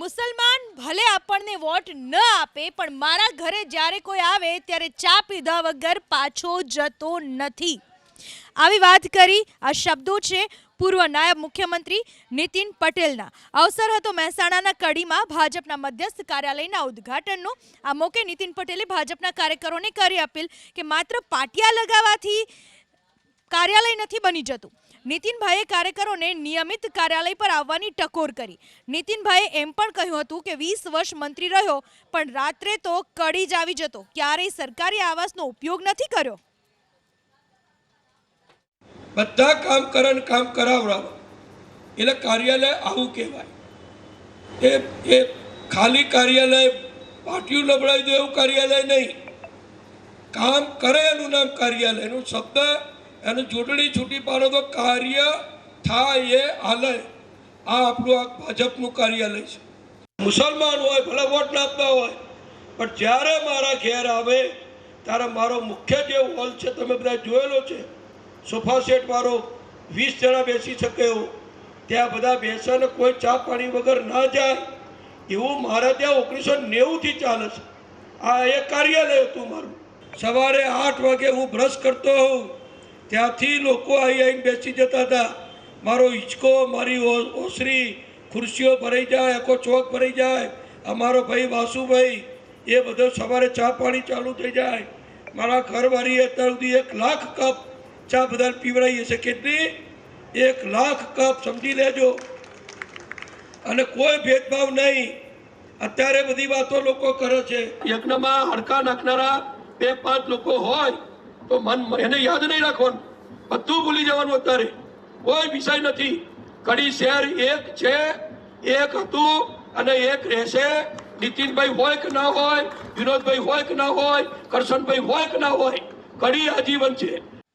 મુસલમાન ભલે આપણને વોટ ન આપે, પણ મારા ઘરે જ્યારે કોઈ આવે, ત્યારે ચા પીધા વગર પાછો જતો નથી. આવી વાત કરી, આ શબ્દો છે પૂર્વ નાયબ મુખ્યમંત્રી નીતિન પટેલના. અવસર હતો મહેસાણાના કડીમાં ભાજપના મધ્યસ્થ કાર્યાલયના ઉદ્ઘાટનનો. આ મોકે નીતિન પટેલે ભાજપના કાર્યકરોને કરી અપીલ કે માત્ર પાટિયા લગાવવાથી કાર્યાલય નથી બની જતું. નીતિનભાઈએ કાર્યકરોને નિયમિત કાર્યાલય પર આવવાની ટકોર કરી. નીતિનભાઈએ એમ પણ કહ્યું હતું કે વીસ વર્ષ મંત્રી રહ્યો, પણ રાત્રે તો કડી જ આવી જતો. ક્યારેય સરકારી આવાસનો ઉપયોગ નથી કર્યો. બધા કામ કરે ને કામ કરાવડાવો. એટલે કાર્યાલય આવું કહેવાય. એ એ ખાલી કાર્યાલય, પાટિયું લબડાવી દો એવું કાર્યાલય નહીં. કામ કરે એનું નામ કાર્યાલય એનું શબ્દ એનું ચૂંટણી છૂટી પાડો તો કાર્ય થાય એ હાલે. આ આપણું આ ભાજપનું કાર્યાલય છે. મુસલમાન હોય, ભલે વોટ નાખતા હોય, પણ જ્યારે મારા ઘેર આવે, ત્યારે મારો મુખ્ય જે હોલ છે, તમે બધા જોયેલો છે, સોફા સેટ મારો, વીસ જણા બેસી શકે એવો. ત્યાં બધા બેસે ને કોઈ ચા પાણી વગર ના જાય, એવું મારા ત્યાં ઓગણીસો નેવુંથી ચાલે છે. આ એ કાર્યાલય હતું મારું. સવારે આઠ વાગે હું બ્રશ કરતો હોઉં ત્યાંથી લોકો અહીં આવીને બેસી જતા હતા. મારો હિંચકો, મારી ઓસરી, ખુરશીઓ ભરાઈ જાય, આખો ચોક ભરાઈ જાય. અમારો ભાઈ વાસુભાઈ, એ બધો સવારે ચા પાણી ચાલુ થઈ જાય. મારા ઘરવાળીએ અત્યાર સુધી એક લાખ કપ ચા બધાને પીવડાવી હશે. કેટલી? એક લાખ કપ, સમજી લેજો. અને કોઈ ભેદભાવ નહીં. અત્યારે બધી વાતો લોકો કરે છે. યજ્ઞમાં હડકા નાખનારા બે પાંચ લોકો હોય. તો મન એને યાદ નહીં રાખવાનું. બધું ભૂલી જવાનું અત્યારે. કોઈ વિષય નથી. કડી શહેર એક છે, એક હતું અને એક રહેશે. નીતિનભાઈ હોય કે ના હોય, વિનોદભાઈ હોય કે ના હોય, કરશનભાઈ હોય કે ના હોય કડી આજીવન છે.